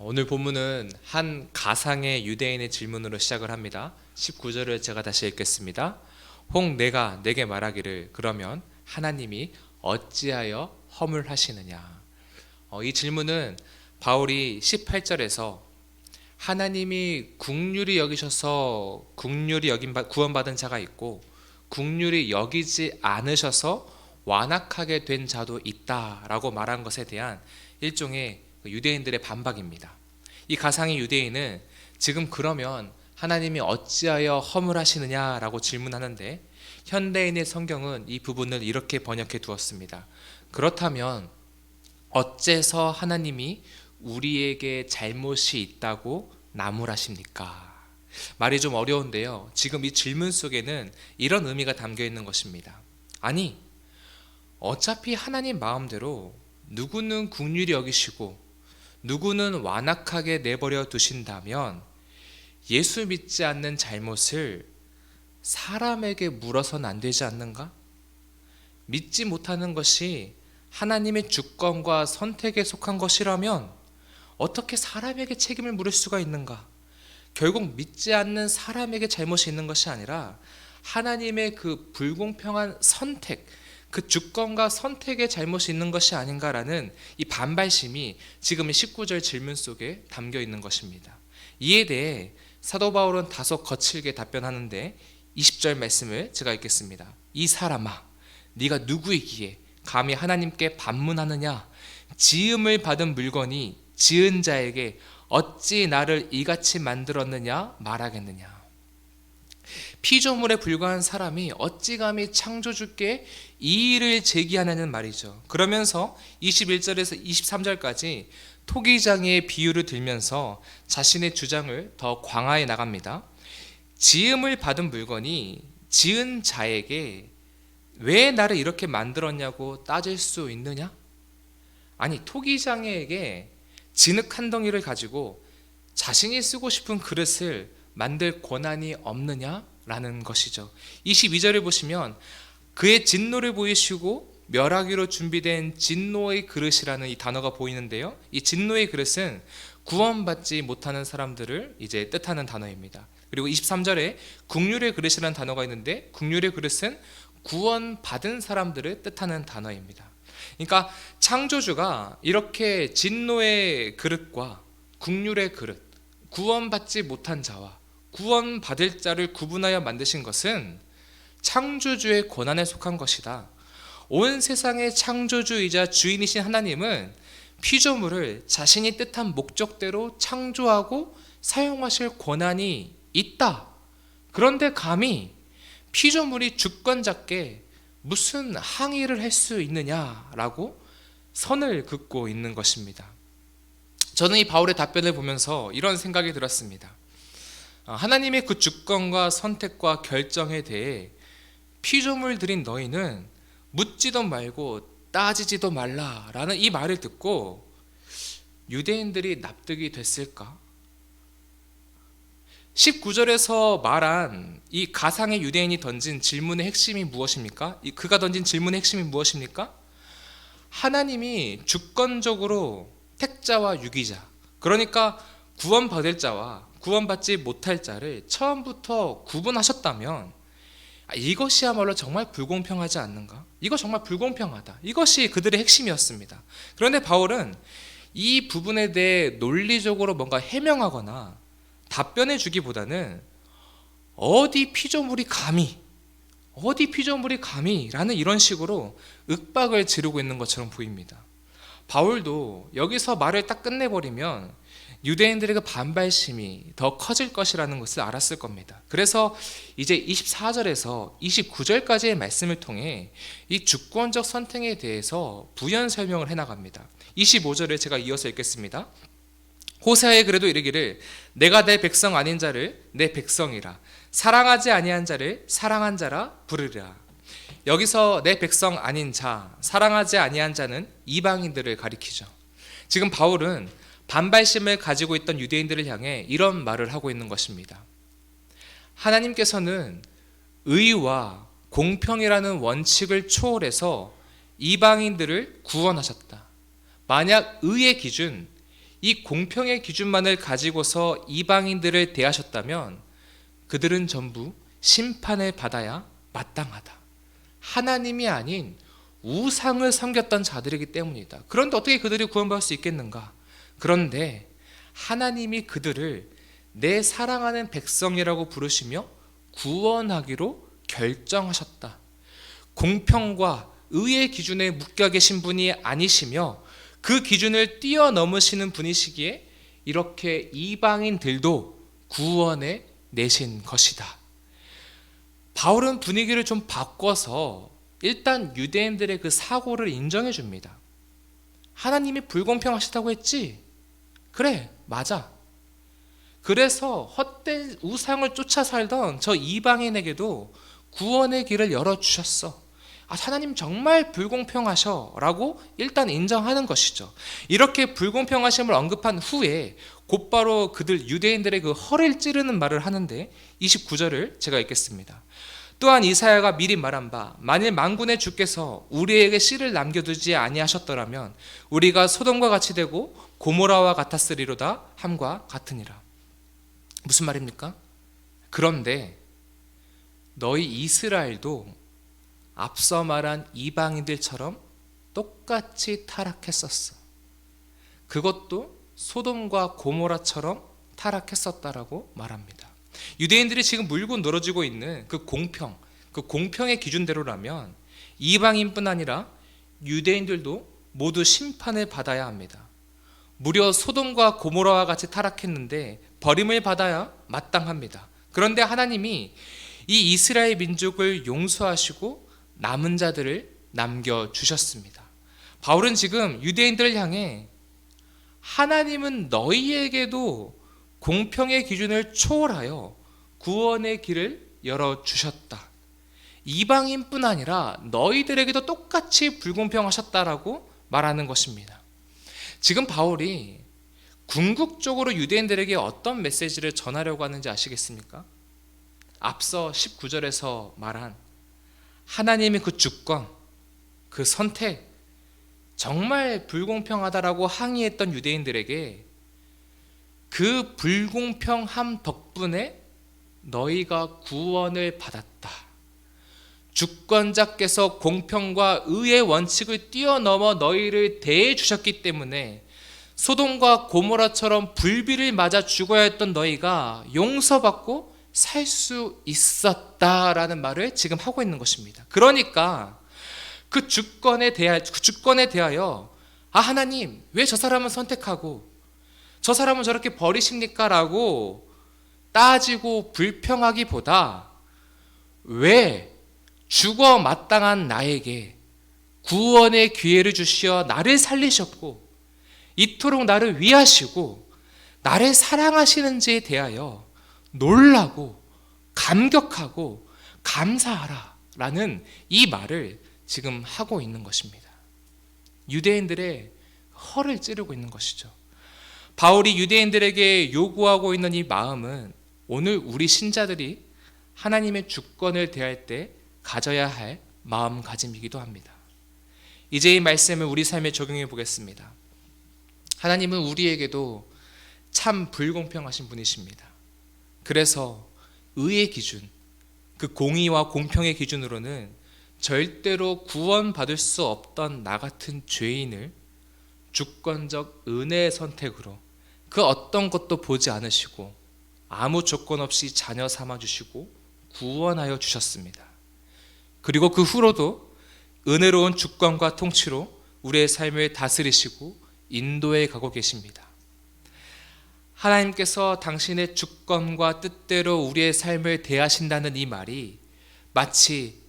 오늘 본문은 한 가상의 유대인의 질문으로 시작을 합니다. 19절을 제가 다시 읽겠습니다. 혹 내가 내게 말하기를 그러면 하나님이 어찌하여 허물하시느냐. 어, 이 질문은 바울이 18절에서 하나님이 국률이 여기셔서 국률이 여긴 바- 구원받은 자가 있고 국률이 여기지 않으셔서 완악하게 된 자도 있다라고 말한 것에 대한 일종의 그 유대인들의 반박입니다. 이 가상의 유대인은 지금 그러면 하나님이 어찌하여 허물하시느냐라고 질문하는데 현대인의 성경은 이 부분을 이렇게 번역해 두었습니다. 그렇다면 어째서 하나님이 우리에게 잘못이 있다고 나무라십니까? 말이 좀 어려운데요. 지금 이 질문 속에는 이런 의미가 담겨 있는 것입니다. 아니, 어차피 하나님 마음대로 누구는 국률이 여기시고 누구는 완악하게 내버려 두신다면 예수 믿지 않는 잘못을 사람에게 물어서는 안 되지 않는가? 믿지 못하는 것이 하나님의 주권과 선택에 속한 것이라면 어떻게 사람에게 책임을 물을 수가 있는가? 결국 믿지 않는 사람에게 잘못이 있는 것이 아니라 하나님의 그 불공평한 선택, 그 주권과 선택에 잘못이 있는 것이 아닌가라는 이 반발심이 지금 19절 질문 속에 담겨 있는 것입니다. 이에 대해 사도 바울은 다소 거칠게 답변하는데 20절 말씀을 제가 읽겠습니다. 이 사람아, 네가 누구이기에 감히 하나님께 반문하느냐? 지음을 받은 물건이 지은 자에게 어찌 나를 이같이 만들었느냐 말하겠느냐? 피조물에 불과한 사람이 어찌 감히 창조주께 이의를 제기하냐는 말이죠. 그러면서 21절에서 23절까지 토기장의 비유를 들면서 자신의 주장을 더 광화해 나갑니다. 지음을 받은 물건이 지은 자에게 왜 나를 이렇게 만들었냐고 따질 수 있느냐? 아니 토기장에게 진흙 한 덩이를 가지고 자신이 쓰고 싶은 그릇을 만들 권한이 없느냐 라는 것이죠. 22절을 보시면 그의 진노를 보이시고 멸하기로 준비된 진노의 그릇이라는 이 단어가 보이는데요. 이 진노의 그릇은 구원받지 못하는 사람들을 이제 뜻하는 단어입니다. 그리고 23절에 국률의 그릇이라는 단어가 있는데 국률의 그릇은 구원받은 사람들을 뜻하는 단어입니다. 그러니까 창조주가 이렇게 진노의 그릇과 국률의 그릇, 구원받지 못한 자와 구원받을 자를 구분하여 만드신 것은 창조주의 권한에 속한 것이다. 온 세상의 창조주이자 주인이신 하나님은 피조물을 자신이 뜻한 목적대로 창조하고 사용하실 권한이 있다. 그런데 감히 피조물이 주권자께 무슨 항의를 할 수 있느냐라고 선을 긋고 있는 것입니다. 저는 이 바울의 답변을 보면서 이런 생각이 들었습니다. 아, 하나님의 그 주권과 선택과 결정에 대해 피조물 들인 너희는 묻지도 말고 따지지도 말라라는 이 말을 듣고 유대인들이 납득이 됐을까? 19절에서 말한 이 가상의 유대인이 던진 질문의 핵심이 무엇입니까? 이 그가 던진 질문의 핵심이 무엇입니까? 하나님이 주권적으로 택자와 유기자, 그러니까 구원받을 자와 구원받지 못할 자를 처음부터 구분하셨다면 아, 이것이야말로 정말 불공평하지 않는가? 이거 정말 불공평하다. 이것이 그들의 핵심이었습니다. 그런데 바울은 이 부분에 대해 논리적으로 뭔가 해명하거나 답변해 주기보다는 어디 피조물이 감히 어디 피조물이 감히라는 이런 식으로 윽박을 지르고 있는 것처럼 보입니다. 바울도 여기서 말을 딱 끝내버리면 유대인들의 그 반발심이 더 커질 것이라는 것을 알았을 겁니다. 그래서 이제 24절에서 29절까지의 말씀을 통해 이 주권적 선택에 대해서 부연 설명을 해나갑니다. 25절을 제가 이어서 읽겠습니다. 호세아에 그래도 이르기를 내가 내 백성 아닌 자를 내 백성이라 사랑하지 아니한 자를 사랑한 자라 부르리라. 여기서 내 백성 아닌 자, 사랑하지 아니한 자는 이방인들을 가리키죠. 지금 바울은 반발심을 가지고 있던 유대인들을 향해 이런 말을 하고 있는 것입니다. 하나님께서는 의와 공평이라는 원칙을 초월해서 이방인들을 구원하셨다. 만약 의의 기준, 이 공평의 기준만을 가지고서 이방인들을 대하셨다면 그들은 전부 심판을 받아야 마땅하다. 하나님이 아닌 우상을 섬겼던 자들이기 때문이다. 그런데 어떻게 그들이 구원받을 수 있겠는가? 그런데 하나님이 그들을 내 사랑하는 백성이라고 부르시며 구원하기로 결정하셨다. 공평과 의의 기준에 묶여 계신 분이 아니시며 그 기준을 뛰어넘으시는 분이시기에 이렇게 이방인들도 구원에 내신 것이다. 바울은 분위기를 좀 바꿔서 일단 유대인들의 그 사고를 인정해 줍니다. 하나님이 불공평하시다고 했지? 그래, 맞아. 그래서 헛된 우상을 쫓아 살던 저 이방인에게도 구원의 길을 열어주셨어. 아, 하나님 정말 불공평하셔. 라고 일단 인정하는 것이죠. 이렇게 불공평하심을 언급한 후에 곧바로 그들 유대인들의 그 허를 찌르는 말을 하는데 29절을 제가 읽겠습니다. 또한 이사야가 미리 말한 바 만일 만군의 주께서 우리에게 씨를 남겨두지 아니하셨더라면 우리가 소돔과 같이 되고 고모라와 같았으리로다 함과 같으니라. 무슨 말입니까? 그런데 너희 이스라엘도 앞서 말한 이방인들처럼 똑같이 타락했었어. 그것도 소돔과 고모라처럼 타락했었다라고 말합니다. 유대인들이 지금 물고 늘어지고 있는 그 공평, 그 공평의 기준대로라면 이방인뿐 아니라 유대인들도 모두 심판을 받아야 합니다. 무려 소돔과 고모라와 같이 타락했는데 버림을 받아야 마땅합니다. 그런데 하나님이 이 이스라엘 민족을 용서하시고 남은 자들을 남겨 주셨습니다. 바울은 지금 유대인들을 향해 하나님은 너희에게도 공평의 기준을 초월하여 구원의 길을 열어 주셨다. 이방인뿐 아니라 너희들에게도 똑같이 불공평하셨다라고 말하는 것입니다. 지금 바울이 궁극적으로 유대인들에게 어떤 메시지를 전하려고 하는지 아시겠습니까? 앞서 19절에서 말한 하나님의 그 주권, 그 선택, 정말 불공평하다라고 항의했던 유대인들에게 그 불공평함 덕분에 너희가 구원을 받았다. 주권자께서 공평과 의의 원칙을 뛰어넘어 너희를 대해 주셨기 때문에 소돔과 고모라처럼 불비를 맞아 죽어야 했던 너희가 용서받고 살 수 있었다라는 말을 지금 하고 있는 것입니다. 그러니까 그 주권에 대하여 그 주권에 대하여 아 하나님 왜 저 사람은 선택하고 저 사람은 저렇게 버리십니까 라고 따지고 불평하기보다 왜 죽어 마땅한 나에게 구원의 기회를 주시어 나를 살리셨고 이토록 나를 위하시고 나를 사랑하시는지에 대하여 놀라고 감격하고 감사하라 라는 이 말을 지금 하고 있는 것입니다. 유대인들의 허를 찌르고 있는 것이죠. 바울이 유대인들에게 요구하고 있는 이 마음은 오늘 우리 신자들이 하나님의 주권을 대할 때 가져야 할 마음가짐이기도 합니다. 이제 이 말씀을 우리 삶에 적용해 보겠습니다. 하나님은 우리에게도 참 불공평하신 분이십니다. 그래서 의의 기준, 그 공의와 공평의 기준으로는 절대로 구원받을 수 없던 나 같은 죄인을 주권적 은혜의 선택으로 그 어떤 것도 보지 않으시고 아무 조건 없이 자녀 삼아 주시고 구원하여 주셨습니다. 그리고 그 후로도 은혜로운 주권과 통치로 우리의 삶을 다스리시고 인도해 가고 계십니다. 하나님께서 당신의 주권과 뜻대로 우리의 삶을 대하신다는 이 말이 마치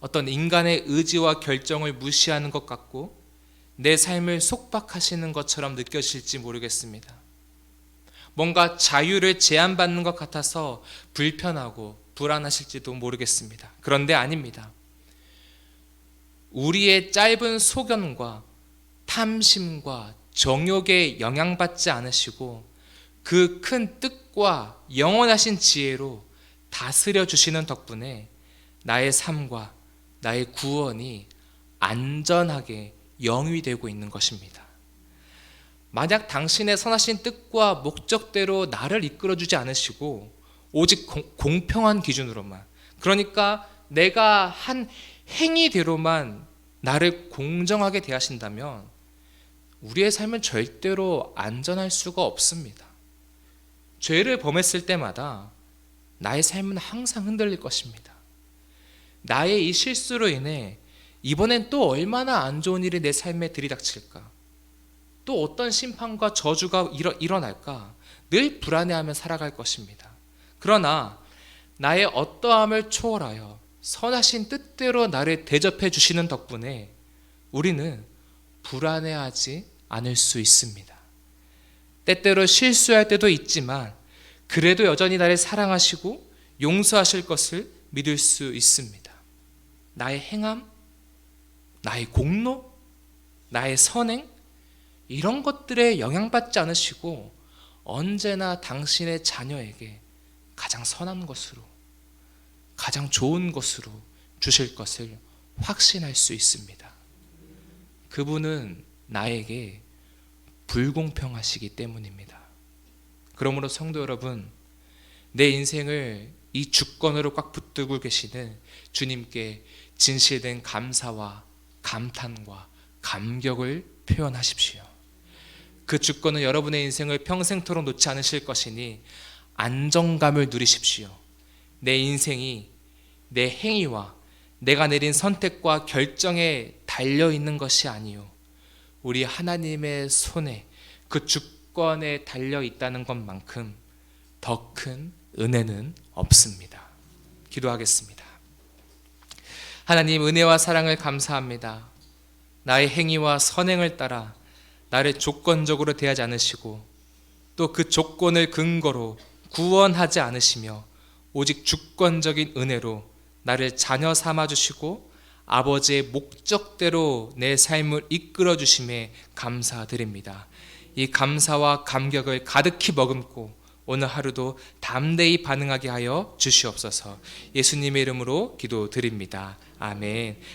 어떤 인간의 의지와 결정을 무시하는 것 같고 내 삶을 속박하시는 것처럼 느껴질지 모르겠습니다. 뭔가 자유를 제한받는 것 같아서 불편하고 불안하실지도 모르겠습니다. 그런데 아닙니다. 우리의 짧은 소견과 탐심과 정욕에 영향받지 않으시고 그 큰 뜻과 영원하신 지혜로 다스려 주시는 덕분에 나의 삶과 나의 구원이 안전하게 영위되고 있는 것입니다. 만약 당신의 선하신 뜻과 목적대로 나를 이끌어 주지 않으시고 오직 공, 공평한 기준으로만 그러니까 내가 한 행위대로만 나를 공정하게 대하신다면 우리의 삶은 절대로 안전할 수가 없습니다. 죄를 범했을 때마다 나의 삶은 항상 흔들릴 것입니다. 나의 이 실수로 인해 이번엔 또 얼마나 안 좋은 일이 내 삶에 들이닥칠까? 또 어떤 심판과 저주가 일어, 일어날까? 늘 불안해하며 살아갈 것입니다. 그러나 나의 어떠함을 초월하여 선하신 뜻대로 나를 대접해 주시는 덕분에 우리는 불안해하지 않을 수 있습니다. 때때로 실수할 때도 있지만 그래도 여전히 나를 사랑하시고 용서하실 것을 믿을 수 있습니다. 나의 행함, 나의 공로, 나의 선행 이런 것들에 영향받지 않으시고 언제나 당신의 자녀에게 가장 선한 것으로 가장 좋은 것으로 주실 것을 확신할 수 있습니다. 그분은 나에게 불공평하시기 때문입니다. 그러므로 성도 여러분, 내 인생을 이 주권으로 꽉 붙들고 계시는 주님께 진실된 감사와 감탄과 감격을 표현하십시오. 그 주권은 여러분의 인생을 평생토록 놓지 않으실 것이니 안정감을 누리십시오. 내 인생이 내 행위와 내가 내린 선택과 결정에 달려 있는 것이 아니요. 우리 하나님의 손에 그 주권에 달려 있다는 것만큼 더 큰 은혜는 없습니다. 기도하겠습니다. 하나님 은혜와 사랑을 감사합니다. 나의 행위와 선행을 따라 나를 조건적으로 대하지 않으시고 또 그 조건을 근거로 구원하지 않으시며 오직 주권적인 은혜로 나를 자녀 삼아 주시고 아버지의 목적대로 내 삶을 이끌어 주심에 감사드립니다. 이 감사와 감격을 가득히 머금고 오늘 하루도 담대히 반응하게 하여 주시옵소서. 예수님의 이름으로 기도드립니다. 아멘.